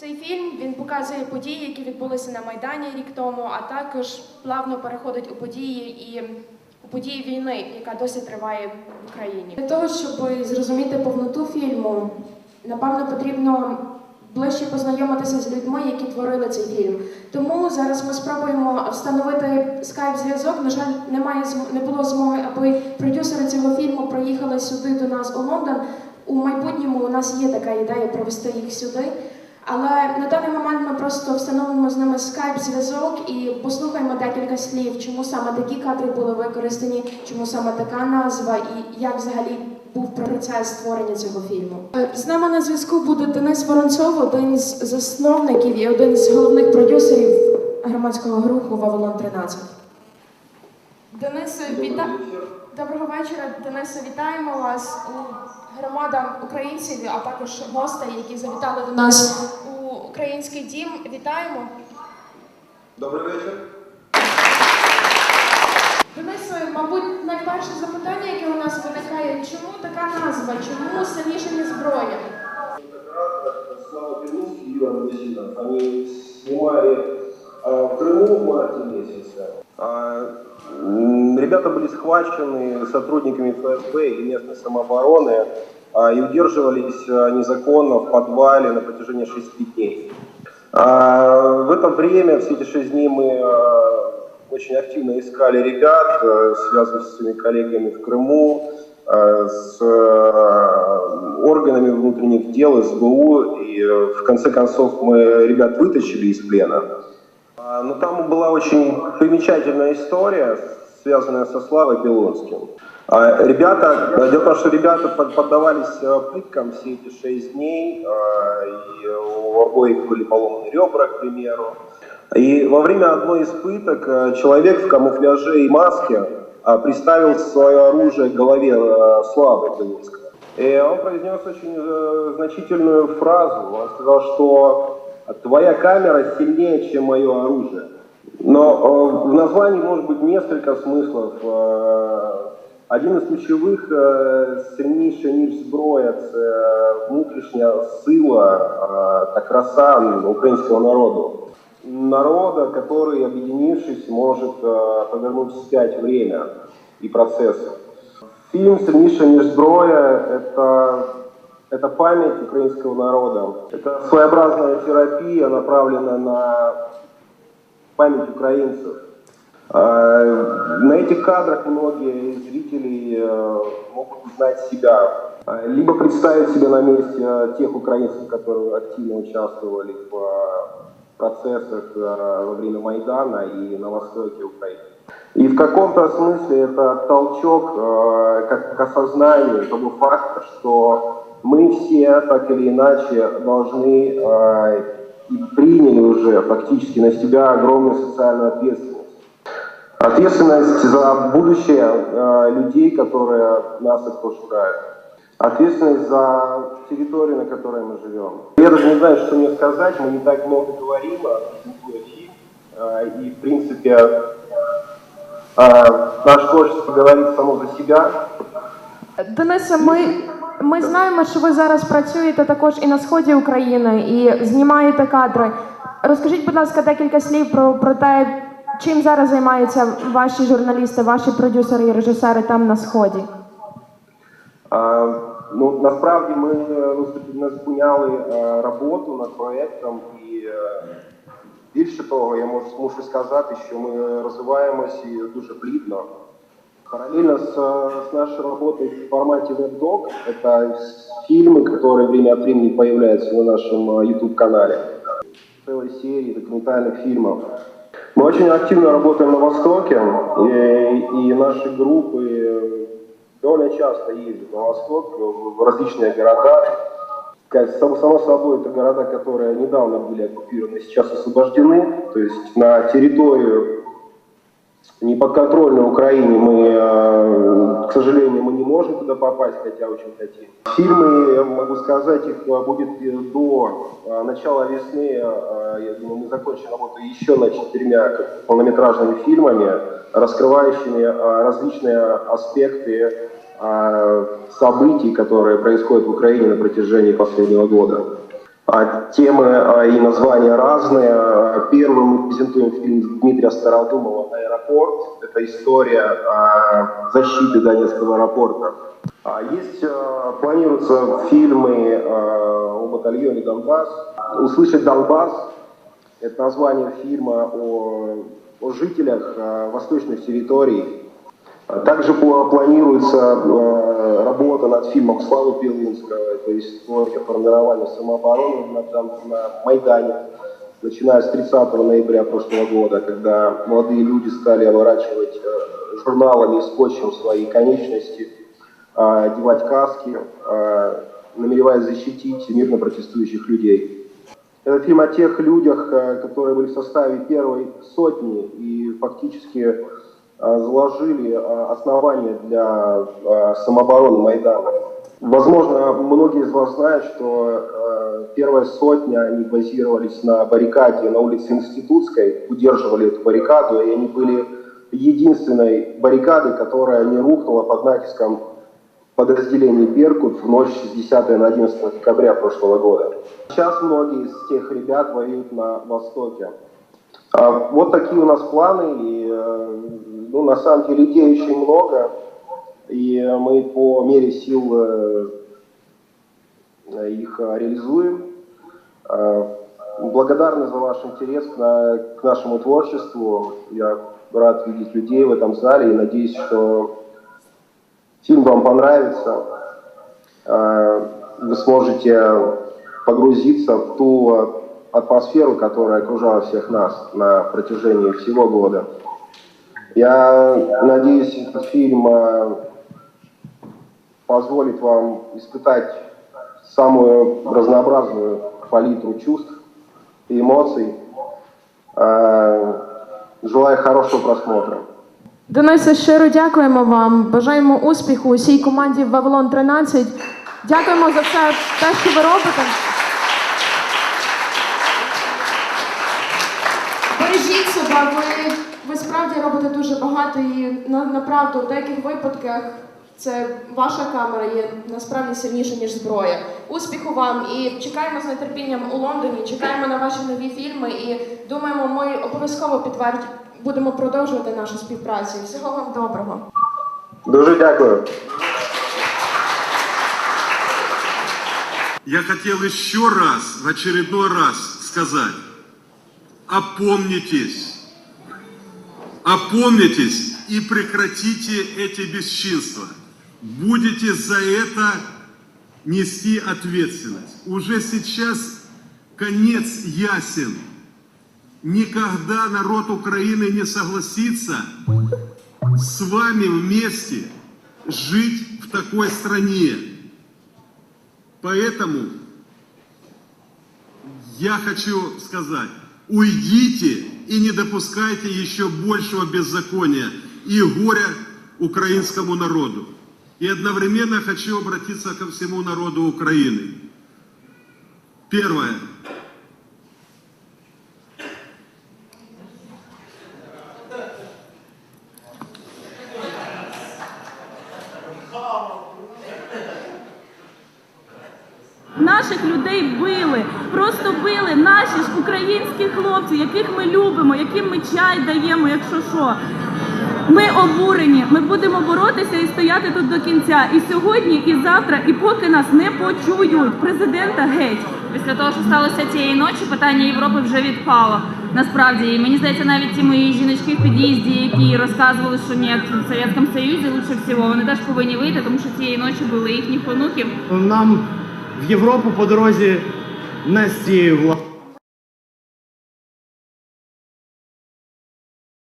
Цей фільм він показує події, які відбулися на Майдані рік тому, а також плавно переходить у події і у події війни, яка досі триває в Україні. Для того, щоб зрозуміти повноту фільму, напевно, потрібно ближче познайомитися з людьми, які творили цей фільм. Тому зараз ми спробуємо встановити скайп-зв'язок. На жаль, немає не було змоги, аби продюсери цього фільму приїхали сюди до нас у Лондон. У майбутньому у нас є така ідея провести їх сюди. Але на даний момент ми просто встановимо з ними скайп-зв'язок і послухаємо декілька слів, чому саме такі кадри були використані, чому саме така назва і як взагалі був процес створення цього фільму. Е, З нами на зв'язку буде Денис Воронцов, один з засновників і один з головних продюсерів громадського руху Вавилон 13. Денисе, віта... доброго вечора. Денисе, вітаємо вас у громада українців, а також гостей, які завітали до нас у український дім. Вітаємо. Добрий вечір. Денисе, мабуть, найперше запитання, яке у нас виникає, чому така назва? Чому сильніше не зброя? Слава Белинский Юрий Васильев. Они снимали в Крыму в марте месяце. Ребята были схвачены сотрудниками ФСБ и местной самообороны а, и удерживались а, незаконно в подвале на протяжении шести дней. А, В это время, все эти шесть дней, мы очень активно искали ребят, связывались с своими коллегами в Крыму, с органами внутренних дел, СБУ, и в конце концов мы ребят вытащили из плена. А, Но там была очень примечательная история, связанная со Славой Белонским. А, Ребята, дело в том, что ребята под- поддавались э, пыткам все эти шесть дней, а, и у обоих были поломаны ребра, к примеру. И во время одной из пыток э, человек в камуфляже и маске приставил свое оружие к голове э, Славы Белинского. И он произнес очень значительную фразу. Он сказал, что твоя камера сильнее, чем мое оружие. Но э, в названии может быть несколько смыслов. Э, Один із ключових е, сильніша ніж зброя це внутрішня сила е, та краса українського народу. Народа, который, объединившись, может э, повернуть вспять время и процессы. Фильм «Сильнейшая ніж зброя» — это, это память украинского народа. Это своеобразная терапия, направленная на память украинцев. Э, На этих кадрах многие зрители э, могут узнать себя, э, либо представить себя на месте э, тех украинцев, которые активно участвовали в э, процессах во время Майдана и на востоке Украины. И в каком-то смысле это толчок как к осознанию того факта, что мы все так или иначе должны э, и приняли уже фактически на себя огромную социальную ответственность. Ответственность за будущее э, людей, которые нас окружают. Ответственность за территорию, на которой мы живем. Я даже не знаю, что мне сказать, мы не так много говорим, а презентуя фильм. Э, и, в принципе, наше творчество говорит само за себя. Денисе, ми, ми знаємо, що ви зараз працюєте також і на сході України, і знімаєте кадри. Розкажіть, будь ласка, декілька слів про, про те, чим зараз займаються ваші журналісти, ваші продюсери і режисери там на сході. А, Ну, насправді ми е, не зупиняли е, роботу над проєктом і е, більше того, я можу, мушу сказати, що ми розвиваємося дуже плідно. Параллельно с, с нашей работой в формате WebDoc, это фильмы, которые время от времени появляются на нашем э, YouTube-канале, целой серии документальных фильмов. Мы очень активно работаем на Востоке, и, и наши группы э, довольно часто ездят на Восток, в различные города. Само собой, это города, которые недавно были оккупированы, сейчас освобождены. То есть на территорию неподконтрольной Украине мы, э, к сожалению, мы не можем туда попасть, хотя очень хотим. Фильмы, я могу сказать, их э, будет э, до начала весны, я думаю, мы закончим работу еще над четырьмя полнометражными фильмами, раскрывающими различные аспекты событий, которые происходят в Украине на протяжении последнего года. А, Темы а, и названия разные. А, Первым мы презентуем фильм Дмитрия Стародумова «Аэропорт». Это история о защите Донецкого аэропорта. А Есть, а, планируются фильмы а, о батальоне «Донбасс». «Услышать Донбасс» – это название фильма о, о жителях а, восточных территорий. Также пла- планируется э, работа над фильмом Славы Белинского, это история формирования самообороны на, на Майдане, начиная с 30 ноября прошлого года, когда молодые люди стали оборачивать э, журналами и скотчем свои конечности, э, одевать каски, намереваясь защитить мирно протестующих людей. Это фильм о тех людях, которые были в составе первой сотни и фактически заложили э, основания для э, самообороны Майдана. Возможно, многие из вас знают, что э, первая сотня, они базировались на баррикаде на улице Институтской, удерживали эту баррикаду, и они были единственной баррикадой, которая не рухнула под натиском подразделений «Беркут» в ночь с 10 на 11 декабря прошлого года. Сейчас многие из тех ребят воюют на Востоке. А, Вот такие у нас планы, и э, ну, на самом деле идей очень много, и мы по мере сил э, их э, реализуем. Э, Благодарны за ваш интерес к, на- к нашему творчеству. Я рад видеть людей в этом зале и надеюсь, что фильм вам понравится. Вы сможете погрузиться в ту атмосферу, которая окружала всех нас на протяжении всего года. Я надеюсь, этот фильм э, позволит вам испытать самую разнообразную палитру чувств и эмоций. Э, Желаю хорошего просмотра. Денисе, щиро дякуємо вам. Бажаємо успіху усій команді Вавилон 13. Дякуємо за все те, що ви робите. Бережіть себе, ви, ви справді робите дуже багато і на, направду в деяких випадках це ваша камера є насправді сильніша, ніж зброя. Успіху вам і чекаємо з нетерпінням у Лондоні, чекаємо на ваші нові фільми і думаємо, ми обов'язково підтвердимо, будемо продовжувати нашу співпрацю. Всього вам доброго. Дуже дякую. Я хотел еще раз, в очередной раз сказать, опомнитесь, опомнитесь и прекратите эти бесчинства. Будете за это нести ответственность. Уже сейчас конец ясен. Никогда народ Украины не согласится с вами вместе жить в такой стране. Поэтому я хочу сказать, уйдите и не допускайте еще большего беззакония и горя украинскому народу. И одновременно хочу обратиться ко всему народу Украины. Первое. Просто наші ж українські хлопці, яких ми любимо, яким ми чай даємо, якщо що. Ми обурені, ми будемо боротися і стояти тут до кінця. І сьогодні, і завтра, і поки нас не почують, президента геть. Після того, що сталося цієї ночі, питання Європи вже відпало. Насправді, і мені здається, навіть ті мої жіночки в під'їзді, які розказували, що ні, в Совєтському Союзі лучше всього, вони теж повинні вийти, тому що цієї ночі були їхніх онуків. Нам в Європу по дорозі владою.